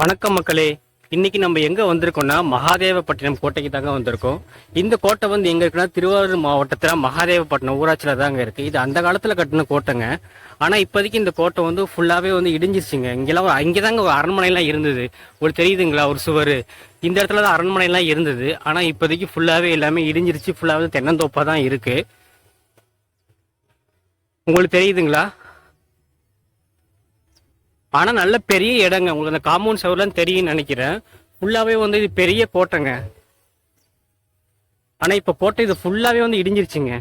வணக்கம் மக்களே. இன்னைக்கு நம்ம எங்க வந்திருக்கோம்னா மகாதேவப்பட்டினம் கோட்டைக்கு தாங்க வந்திருக்கோம். இந்த கோட்டை வந்து எங்க இருக்குன்னா திருவாரூர் மாவட்டத்தில் மகாதேவப்பட்டினம் ஊராட்சியில தாங்க இருக்கு. இது அந்த காலத்துல கட்டின கோட்டைங்க. ஆனா இப்போதைக்கு இந்த கோட்டை வந்து ஃபுல்லாவே வந்து இடிஞ்சிருச்சுங்க. இங்கெல்லாம் அங்கதாங்க ஒரு அரண்மனைலாம் இருந்தது. ஒரு தெரியுதுங்களா? ஒரு சுவர். இந்த இடத்துல தான் அரண்மனைலாம் இருந்தது. ஆனா இப்போதைக்கு ஃபுல்லாவே எல்லாமே இடிஞ்சிருச்சு. ஃபுல்லாவே தென்னந்தோப்பா தான் இருக்கு. உங்களுக்கு தெரியுதுங்களா? ஆனால் நல்ல பெரிய இடங்க. உங்களுக்கு அந்த காம்பவுண்ட் சவர்லாம் தெரியும்னு நினைக்கிறேன். ஃபுல்லாகவே வந்து இது பெரிய கோட்டைங்க ஆனால் இப்போ கோட்டை இது ஃபுல்லாகவே வந்து இடிஞ்சிருச்சுங்க.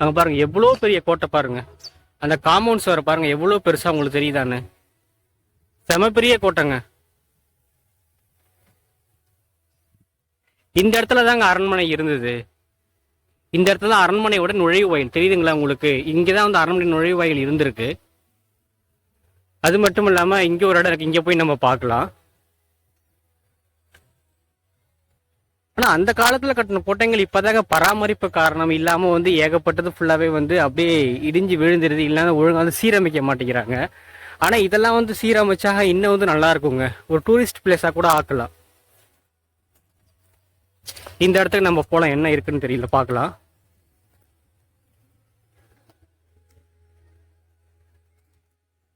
அங்க பாருங்க எவ்வளோ பெரிய கோட்டை பாருங்க. அந்த காம்பவுண்ட் சுவர் பாருங்க எவ்வளோ பெருசா உங்களுக்கு தெரியுதானு செம பெரிய கோட்டைங்க. இந்த இடத்துல தாங்க அரண்மனை இருந்தது. இந்த இடத்துல தான் அரண்மனையோட நுழைவாயில் தெரியுதுங்களா உங்களுக்கு? இங்கே தான் வந்து அரண்மனை நுழைவாயில் இருந்திருக்கு. அது மட்டும் இல்லாமல் இங்கே ஒரு இடம் இருக்கு. இங்கே போய் நம்ம பார்க்கலாம். ஆனால் அந்த காலத்துல கட்டின கோட்டைகள் இப்பதாங்க பராமரிப்பு காரணம் இல்லாமல் வந்து ஏகப்பட்டது ஃபுல்லாகவே வந்து அப்படியே இடிஞ்சு விழுந்துருது. இல்லைன்னா ஒழுங்காக வந்து சீரமைக்க மாட்டேங்கிறாங்க. ஆனால் இதெல்லாம் வந்து சீரமைச்சா இன்னும் வந்து நல்லா இருக்குங்க. ஒரு டூரிஸ்ட் பிளேஸாக கூட ஆக்கலாம். இந்த இடத்துக்கு நம்ம போகலாம் என்ன இருக்குன்னு தெரியல பார்க்கலாம்.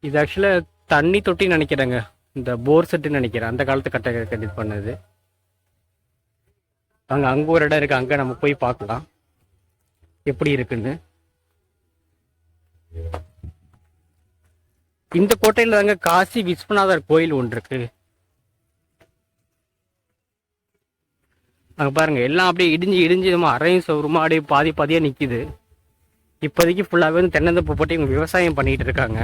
இது ஆக்சுவலாக தண்ணி தொட்டி நினைக்கிறேங்க. இந்த போர் செட்டு நினைக்கிறேன். அந்த காலத்து கட்ட கண்டிப்பாக பண்ணது. அங்கே அங்கே ஒரு இடம் இருக்கு. அங்கே நம்ம போய் பார்க்கலாம். எப்படி இருக்குன்னு. இந்த கோட்டையில் தாங்க காசி விஸ்வநாதர் கோயில் ஒன்று இருக்கு. அங்கே பாருங்கள் எல்லாம் அப்படியே இடிஞ்சு இடிஞ்சு நம்ம அரையும் சவுருமா அப்படியே பாதி பாதியாக நிற்கிது இப்போதைக்கு ஃபுல்லாகவே வந்து தென்னந்தப்பு போட்டு இவங்க விவசாயம் பண்ணிகிட்டு இருக்காங்க.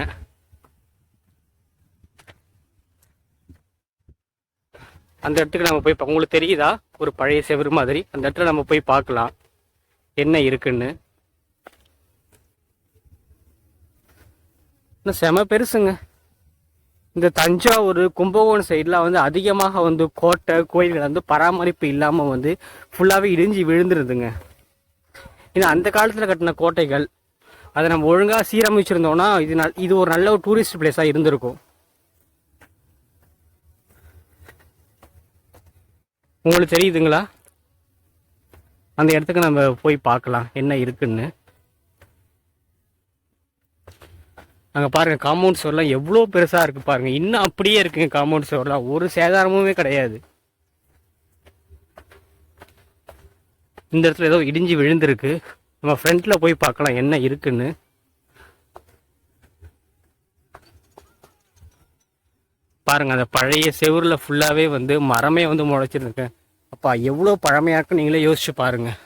அந்த இடத்துக்கு நம்ம போய் உங்களுக்கு தெரியுதா? ஒரு பழைய செவுரு மாதிரி. அந்த இடத்துல நம்ம போய் பார்க்கலாம். என்ன இருக்குன்னு. இன்னும் செம பெருசுங்க. இந்த தஞ்சாவூர் கும்பகோணம் சைடில் வந்து அதிகமாக வந்து கோட்டை கோயில்கள் வந்து பராமரிப்பு இல்லாமல் வந்து ஃபுல்லாகவே இடிஞ்சு விழுந்துருதுங்க. ஏன்னா அந்த காலத்தில் கட்டின கோட்டைகள் அதை நம்ம ஒழுங்காக சீரமைச்சிருந்தோம்னா இது நல் இது ஒரு நல்ல ஒரு டூரிஸ்ட் பிளேஸாக இருந்திருக்கும். உங்களுக்கு தெரியுதுங்களா? அந்த இடத்துக்கு நம்ம போய் பார்க்கலாம் என்ன இருக்குன்னு. அங்கே பாருங்கள் காம்பவுண்ட் சுவர்லாம் எவ்வளோ பெருசாக இருக்கு பாருங்கள் இன்னும் அப்படியே இருக்குங்க காம்பவுண்ட் சுவர்லாம் ஒரு சேதாரமுமே கிடையாது. இந்த இடத்துல ஏதோ இடிஞ்சு விழுந்திருக்கு. நம்ம ஃப்ரண்ட்ல போய் பார்க்கலாம் என்ன இருக்குன்னு. பாருங்க அந்த பழைய செவுரில் ஃபுல்லாகவே வந்து மரமே வந்து முளைச்சிருந்துருக்கேன் அப்பா எவ்வளோ பழமையா இருக்குன்னு நீங்களே யோசிச்சு பாருங்கள்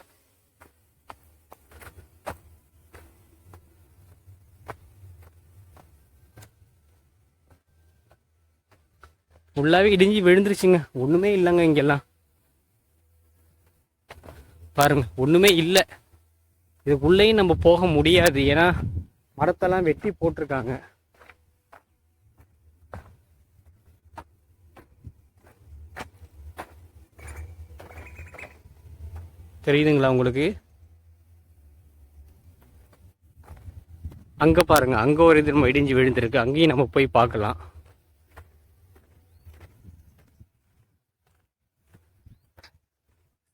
ஃபுல்லாகவே இடிஞ்சு விழுந்துருச்சுங்க. ஒன்றுமே இல்லைங்க இங்கெல்லாம். பாருங்க ஒன்றுமே இல்லை. இதுக்குள்ளேயும் நம்ம போக முடியாது. ஏன்னா மரத்தெல்லாம் வெட்டி போட்டிருக்காங்க. தெரியுதுங்களா உங்களுக்கு? அங்க பாருங்க அங்க ஒரு இது நம்ம இடிஞ்சு விழுந்திருக்கு. அங்கேயும் நம்ம போய் பார்க்கலாம்.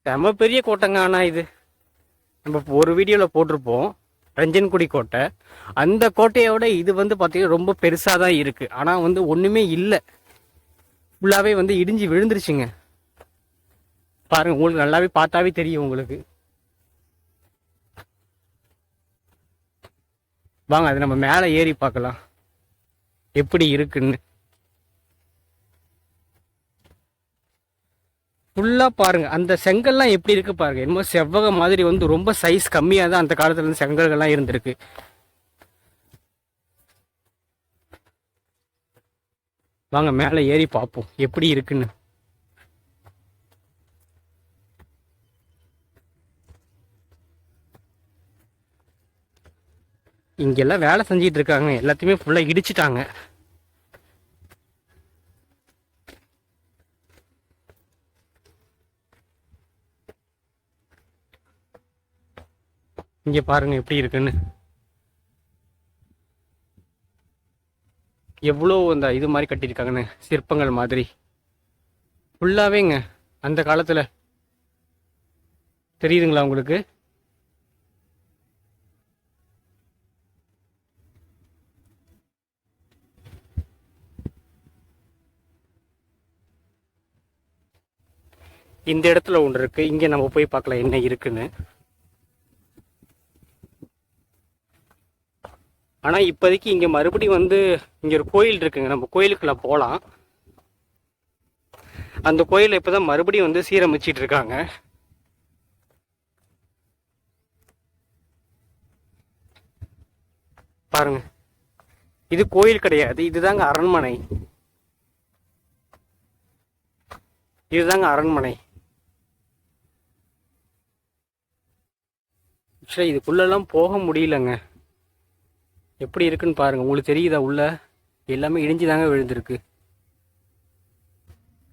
செம பெரிய கோட்டைங்க ஆனால் இது. நம்ம ஒரு வீடியோவில் போட்டிருப்போம். ரஞ்சன்குடி கோட்டை. அந்த கோட்டையோட இது வந்து பார்த்தீங்கன்னா ரொம்ப பெருசாக தான் இருக்குது ஆனால் வந்து ஒன்றுமே இல்லை. ஃபுல்லாகவே வந்து இடிஞ்சு விழுந்துருச்சுங்க. பாருங்கள் உங்களுக்கு நல்லாவே பார்த்தாவே தெரியும் உங்களுக்கு. வாங்க அது நம்ம மேலே ஏறி பார்க்கலாம். எப்படி இருக்குன்னு. ஃபுல்லாக பாருங்க. அந்த செங்கல்லாம் எப்படி இருக்கு பாருங்கள் என்னமோ செவ்வக மாதிரி வந்து ரொம்ப சைஸ் கம்மியாக தான் அந்த காலத்தில் இருந்து செங்கல்கள்லாம் இருந்திருக்கு. வாங்க மேலே ஏறி பார்ப்போம். எப்படி இருக்குன்னு. இங்கெல்லாம் வேலை செஞ்சிட்டு இருக்காங்க. எல்லாத்தையுமே ஃபுல்லாக இடிச்சிட்டாங்க. இங்க பாருங்க எப்படி இருக்குன்னு. எவ்வளோ அந்த இது மாதிரி கட்டியிருக்காங்கன்னு சிற்பங்கள் மாதிரி. ஃபுல்லாவேங்க அந்த காலத்துல. தெரியுதுங்களா உங்களுக்கு? இந்த இடத்துல ஒன்று இருக்கு. இங்க நம்ம போய் பார்க்கலாம் என்ன இருக்குன்னு. ஆனால் இப்போதைக்கு இங்கே மறுபடியும் வந்து இங்கே ஒரு கோயில் இருக்குங்க. நம்ம கோயிலுக்குள்ளே போகலாம் அந்த கோயிலை இப்பதான் மறுபடியும் வந்து சீரமைச்சிட்டு இருக்காங்க. பாருங்க. இது கோயில் கிடையாது. இதுதாங்க அரண்மனை. இதுதாங்க அரண்மனை. ஆக்சுவலாக இதுக்குள்ளெல்லாம் போக முடியலங்க. எப்படி இருக்குன்னு பாருங்க. உங்களுக்கு தெரியுதா உள்ள? எல்லாமே இடிஞ்சுதாங்க விழுந்திருக்கு.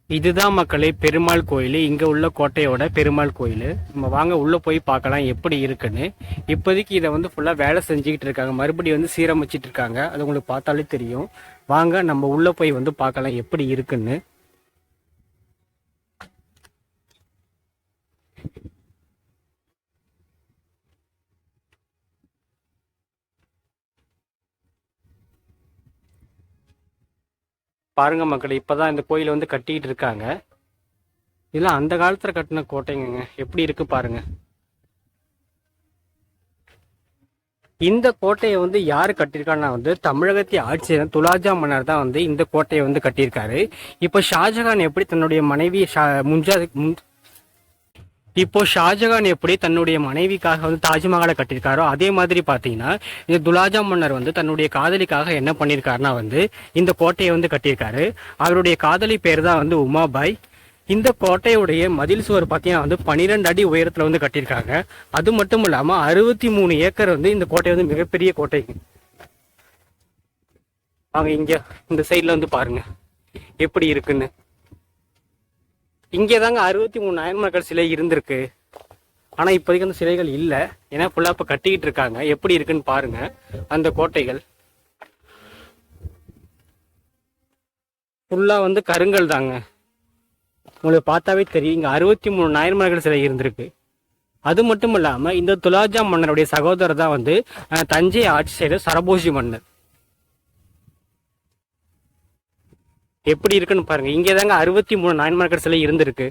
இதுதான் மக்களே பெருமாள் கோயில். இங்க உள்ள கோட்டையோட பெருமாள் கோயில். நம்ம வாங்க உள்ள போய் பார்க்கலாம் எப்படி இருக்குன்னு. இப்போதைக்கு இதை வந்து ஃபுல்லா வேலை செஞ்சுக்கிட்டு இருக்காங்க. மறுபடியும் வந்து சீரமைச்சிட்டு இருக்காங்க. அது உங்களுக்கு பார்த்தாலே தெரியும். வாங்க நம்ம உள்ள போய் வந்து பார்க்கலாம் எப்படி இருக்குன்னு. பாருங்க மக்கள் இப்போதான் இந்த கோயிலை வந்து கட்டிட்டு இருக்காங்க. இதெல்லாம் அந்த காலத்துல கட்டின கோட்டைங்க எப்படி இருக்கு பாருங்க. இந்த கோட்டையை வந்து யார் கட்டியிருக்காருன்னா வந்து தமிழகத்திய ஆட்சியர் துலாஜா மன்னர் தான் வந்து இந்த கோட்டையை வந்து கட்டியிருக்காரு. இப்போ ஷாஜகான் எப்படி தன்னுடைய மனைவி ஷா- முன்ஜா இப்போ ஷாஜகான் எப்படி தன்னுடைய மனைவிக்காக வந்து தாஜ்மஹாலை கட்டியிருக்காரோ அதே மாதிரி பார்த்தீங்கன்னா இந்த துலாஜா மன்னர் வந்து தன்னுடைய காதலிக்காக என்ன பண்ணியிருக்காருன்னா வந்து இந்த கோட்டையை வந்து கட்டியிருக்காரு. அவருடைய காதலி பேர் தான் வந்து உமாபாய். இந்த கோட்டையுடைய மதில் சுவர் பார்த்தீங்கன்னா வந்து பன்னிரெண்டு அடி உயரத்தில் வந்து கட்டியிருக்காங்க. அது மட்டும் இல்லாமல் அறுபத்தி மூணு ஏக்கர் வந்து இந்த கோட்டை வந்து மிகப்பெரிய கோட்டை. வாங்க இங்க இந்த சைடில் வந்து பாருங்க. எப்படி இருக்குன்னு. இங்கே தாங்க அறுபத்தி மூணு நாயன்மார்கள் சிலை இருந்திருக்கு. ஆனால் இப்போதைக்கு அந்த சிலைகள் இல்லை. ஏன்னா ஃபுல்லாக இப்போ கட்டிக்கிட்டு இருக்காங்க. எப்படி இருக்குன்னு பாருங்க. அந்த கோட்டைகள். ஃபுல்லாக வந்து கருங்கல் தாங்க. உங்களுக்கு பார்த்தாவே தெரியும். இங்கே அறுபத்தி மூணு நாயன்மார்கள் சிலை இருந்திருக்கு. அது மட்டும் இல்லாமல் இந்த துலாஜா மன்னருடைய சகோதரர் தான் வந்து தஞ்சை ஆட்சி செய்த சரபோஜி மன்னர் எப்படி இருக்குன்னு பாருங்க. இங்கே தாங்க அறுபத்தி மூணு நாயன்மார்கள் சிலை இருந்திருக்கு.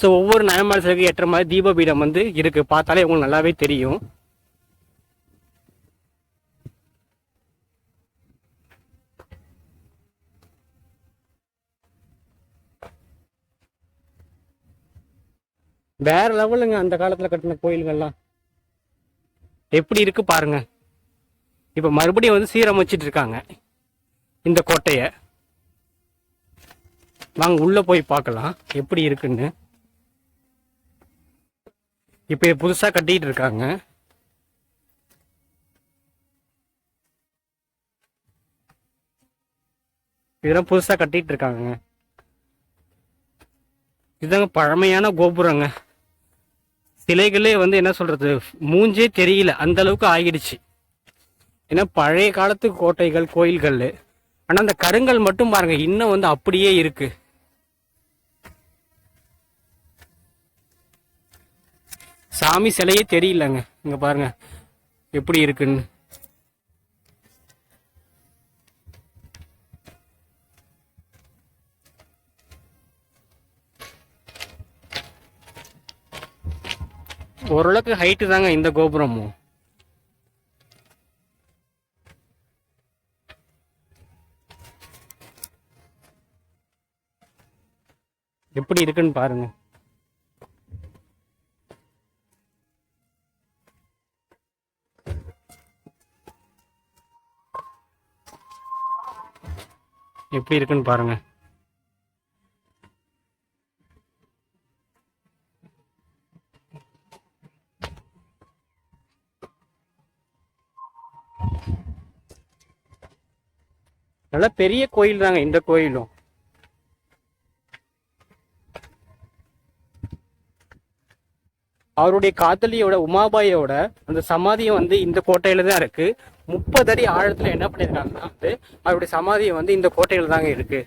ஸோ ஒவ்வொரு நாயன்மார் சிலைக்கு ஏற்ற மாதிரி தீபபீடம் வந்து இருக்கு. பார்த்தாலே உங்களுக்கு நல்லாவே தெரியும். வேற லெவலுங்க அந்த காலத்துல கட்டின கோயில்கள்லாம். எப்படி இருக்கு பாருங்க. இப்ப மறுபடியும் வந்து சீரமைச்சிட்டு இருக்காங்க. இந்த கோட்டையை நாங்கள் உள்ளே போய் பார்க்கலாம் எப்படி இருக்குன்னு. இப்போ புதுசாக கட்டிகிட்டு இருக்காங்க. இதெல்லாம் புதுசாக கட்டிகிட்டு இருக்காங்க. இதுதாங்க பழமையான கோபுரங்க. சிலைகளே வந்து என்ன சொல்கிறது மூஞ்சே தெரியல அந்த அளவுக்கு ஆகிடுச்சு ஏன்னா பழைய காலத்து கோட்டைகள் கோயில்கள் ஆனா அந்த கருங்கல் மட்டும் பாருங்க இன்னும் வந்து அப்படியே இருக்கு. சாமி சிலையே தெரியலங்க. இங்க பாருங்க எப்படி இருக்குன்னு. ஓரளவுக்கு ஹைட்டு தாங்க இந்த கோபுரமும். எப்படி இருக்குன்னு பாருங்க. எப்படி இருக்குன்னு பாருங்க. நல்லா பெரிய கோயில் தாங்க இந்த கோயிலும். அவருடைய காதலியோட உமாபாயோட அந்த சமாதியம் வந்து இந்த கோட்டையில தான் இருக்கு. முப்பது அடி ஆழத்துல என்ன பண்ணிருக்காங்கன்னா வந்து அவருடைய சமாதியம் வந்து இந்த கோட்டையில தாங்க இருக்கு.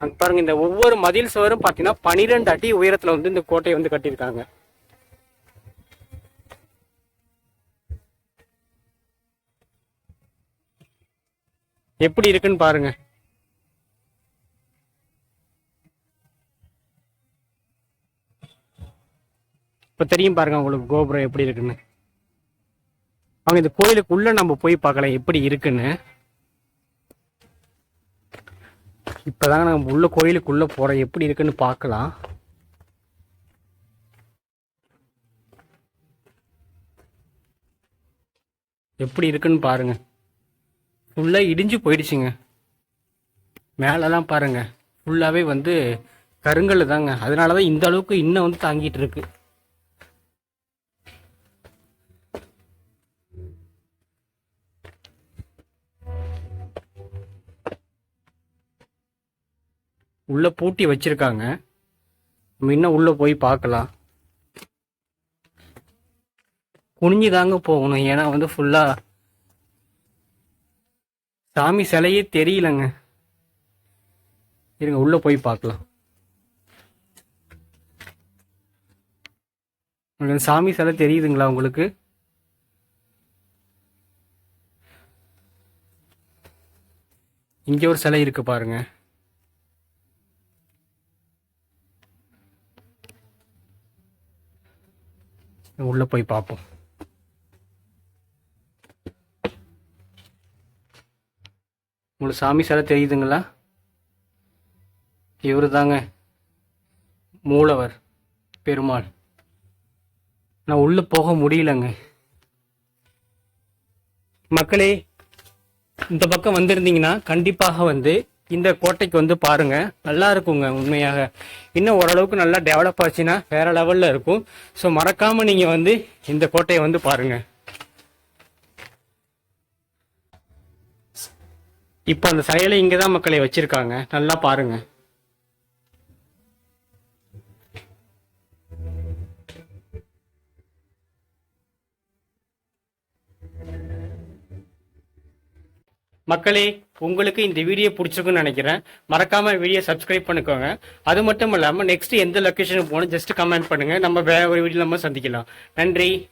அங்க பாருங்க இந்த ஒவ்வொரு மதில் சுவரும் பாத்தீங்கன்னா பனிரெண்டு அடி உயரத்துல வந்து இந்த கோட்டையை வந்து கட்டியிருக்காங்க. எப்படி இருக்குன்னு பாருங்க. இப்போ தெரியும் பாருங்க உங்களுக்கு கோபுரம் எப்படி இருக்குன்னு. அவங்க இந்த கோயிலுக்குள்ள நம்ம போய் பார்க்கலாம் எப்படி இருக்குன்னு. இப்பதாங்க நம்ம உள்ள கோயிலுக்குள்ள போறோம் எப்படி இருக்குன்னு பார்க்கலாம். எப்படி இருக்குன்னு பாருங்க. ஃபுல்லா இடிஞ்சு போயிடுச்சுங்க. மேலெல்லாம் பாருங்க. ஃபுல்லாவே வந்து கருங்கல் தாங்க. அதனாலதான் இந்த அளவுக்கு இன்னும் வந்து தாங்கிட்டு இருக்கு. உள்ளே பூட்டி வச்சுருக்காங்க. நம்ம இன்னும் உள்ளே போய் பார்க்கலாம். குனிஞ்சு தாங்க போகணும். ஏன்னா வந்து ஃபுல்லாக சாமி சிலையே தெரியலங்க. இருங்க உள்ளே போய் பார்க்கலாம். சாமி சிலை தெரியுதுங்களா உங்களுக்கு? இங்கே ஒரு சிலை இருக்கு பாருங்கள் உள்ள போய் பார்ப்போம் உங்களுக்கு சாமி சிலை தெரியுதுங்களா? இவரு தாங்க மூலவர் பெருமாள். நான் உள்ள போக முடியலங்க. மக்களே இந்த பக்கம் வந்திருந்தீங்கன்னா கண்டிப்பாக வந்து இந்த கோட்டைக்கு வந்து பாருங்க. நல்லா இருக்குங்க உண்மையாக. இன்னும் ஓரளவுக்கு நல்லா டெவலப் ஆச்சுன்னா வேற லெவல்ல இருக்கும். ஸோ மறக்காம நீங்க வந்து இந்த கோட்டையை வந்து பாருங்க. இப்போ அந்த செயலை இங்கே தான் மக்களை வச்சிருக்காங்க. நல்லா பாருங்க. மக்களே உங்களுக்கு இந்த வீடியோ பிடிச்சிருக்குன்னு நினைக்கிறேன். மறக்காம வீடியோ சப்ஸ்கிரைப் பண்ணிக்கோங்க. அது மட்டும் இல்லாமல் நெக்ஸ்ட் எந்த லொக்கேஷனுக்கு போகணும் ஜஸ்ட் கமெண்ட் பண்ணுங்க. நம்ம வேற ஒரு வீடியோ நம்ம சந்திக்கலாம். நன்றி.